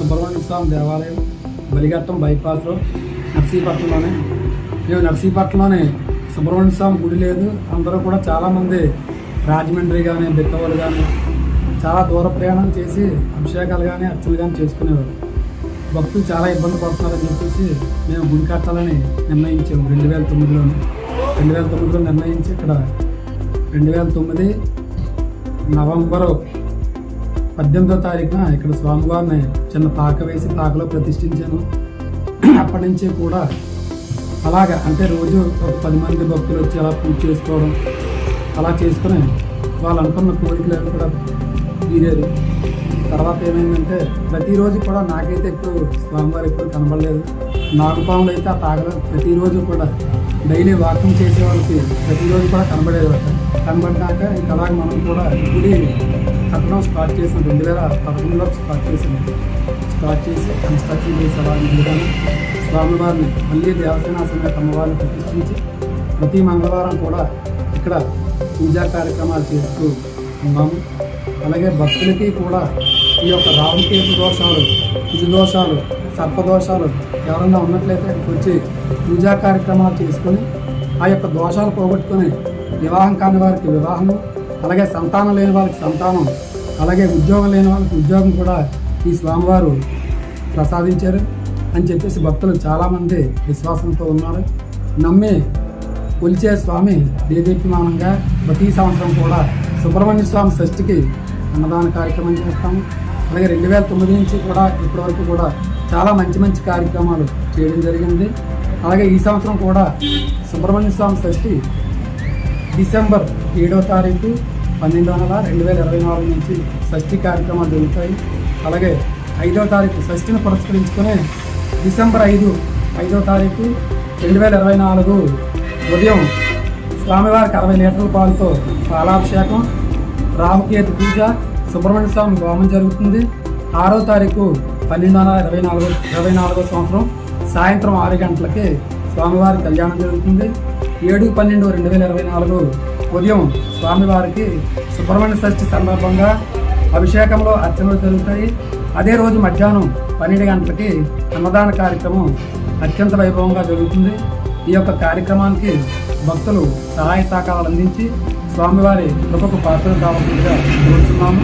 సుబ్రహ్మణ్య స్వామి దేవాలయం బలిఘట్టం బైపాస్లో నర్సీపట్నంలోనే. మేము నర్సీపట్నంలోనే సుబ్రహ్మణ్య స్వామి గుడి లేదు. అందరూ కూడా చాలామంది రాజమండ్రి కానీ బిక్కవలు కానీ చాలా దూర ప్రయాణం చేసి అభిషేకాలు కానీ అర్చనలు కానీ చేసుకునేవారు. భక్తులు చాలా ఇబ్బంది పడుతున్నారని చెప్పేసి మేము గుడి కట్టాలని నిర్ణయించాము రెండు వేల తొమ్మిదిలోనే. రెండు వేల తొమ్మిదిలో నిర్ణయించి ఇక్కడ రెండు వేల తొమ్మిది నవంబరు పద్దెనిమిదో తారీఖున ఇక్కడ స్వామివారిని చిన్న పాక వేసి పాకలో ప్రతిష్ఠించాను. అప్పటి నుంచి కూడా అలాగా అంటే రోజు ఒక పది మంది భక్తులు వచ్చి అలా పూజ చేసుకోవడం అలా చేసుకుని వాళ్ళు అనుకున్న కోరికలు అవి కూడా తీరారు తర్వాత ఏమైందంటే ప్రతిరోజు కూడా నాకైతే ఎప్పుడు స్వామివారు ఎప్పుడు కనబడలేదు. నాగుపాములు అయితే ఆ తాగలో ప్రతిరోజు కూడా డైలీ వాకింగ్ చేసే వాళ్ళకి ప్రతిరోజు కూడా కనబడేది. కనబడినాక ఇంకా అలాగే మనం కూడా గుడి కట్టడం స్టార్ట్ చేసాం రెండు వేల పదకొండులో స్టార్ట్ చేసాం స్టార్ట్ చేసి కన్స్ట్రక్షన్ చేసి అలా ముందుగానే స్వామివారిని మళ్ళీ దేవసేన సమేత అమ్మవారిని ప్రతిష్ఠించి ప్రతి మంగళవారం కూడా ఇక్కడ పూజా కార్యక్రమాలు చేస్తూ ఉన్నాము. అలాగే భక్తులకి కూడా ఈ యొక్క రాహుకేతు దోషాలు కుజు దోషాలు సర్పదోషాలు ఎవరన్నా ఉన్నట్లయితే ఇక్కడికి వచ్చి పూజా కార్యక్రమాలు చేసుకొని ఆ యొక్క దోషాలు పోగొట్టుకొని వివాహం కాని వారికి వివాహము అలాగే సంతానం లేని వారికి సంతానం అలాగే ఉద్యోగం లేని వాళ్ళకి ఉద్యోగం కూడా ఈ స్వామివారు ప్రసాదించారు అని చెప్పేసి భక్తులు చాలామంది విశ్వాసంతో ఉన్నారు. నమ్మి కొలిచే స్వామి దేదీప్యమానంగా ప్రతి సంవత్సరం కూడా సుబ్రహ్మణ్య స్వామి షష్ఠికి అన్నదాన కార్యక్రమం చేస్తాము. అలాగే రెండు వేల తొమ్మిది నుంచి కూడా ఇప్పటివరకు కూడా చాలా మంచి మంచి కార్యక్రమాలు చేయడం జరిగింది. అలాగే ఈ సంవత్సరం కూడా సుబ్రహ్మణ్య స్వామి షష్ఠి డిసెంబర్ ఏడో తారీఖు పన్నెండు వందల రెండు వేల ఇరవై నాలుగు నుంచి షష్ఠి కార్యక్రమాలు జరుగుతాయి. అలాగే ఐదో తారీఖు షష్ఠిని పురస్కరించుకునే డిసెంబర్ ఐదు ఐదో తారీఖు రెండు వేల ఇరవై నాలుగు ఉదయం స్వామివారికి అరవై లీటర్ల పాలతో పాలాభిషేకం రామకేతు పూజ సుబ్రహ్మణ్య స్వామి హోమం జరుగుతుంది. ఆరో తారీఖు పన్నెండు వందల ఇరవై నాలుగు ఇరవై నాలుగో సంవత్సరం సాయంత్రం ఆరు గంటలకి స్వామివారి కళ్యాణం జరుగుతుంది. ఏడు పన్నెండు రెండు వేల ఇరవై నాలుగు ఉదయం స్వామివారికి సుబ్రహ్మణ్య షష్ఠి సందర్భంగా అభిషేకంలో అర్చనలు జరుగుతాయి. అదే రోజు మధ్యాహ్నం పన్నెండు గంటలకి అన్నదాన కార్యక్రమం అత్యంత వైభవంగా జరుగుతుంది. ఈ యొక్క కార్యక్రమానికి భక్తులు సహాయ సహకారాలు అందించి స్వామివారి కృపకు పాత్రలు కావాల్సిందిగా కోరుతున్నాము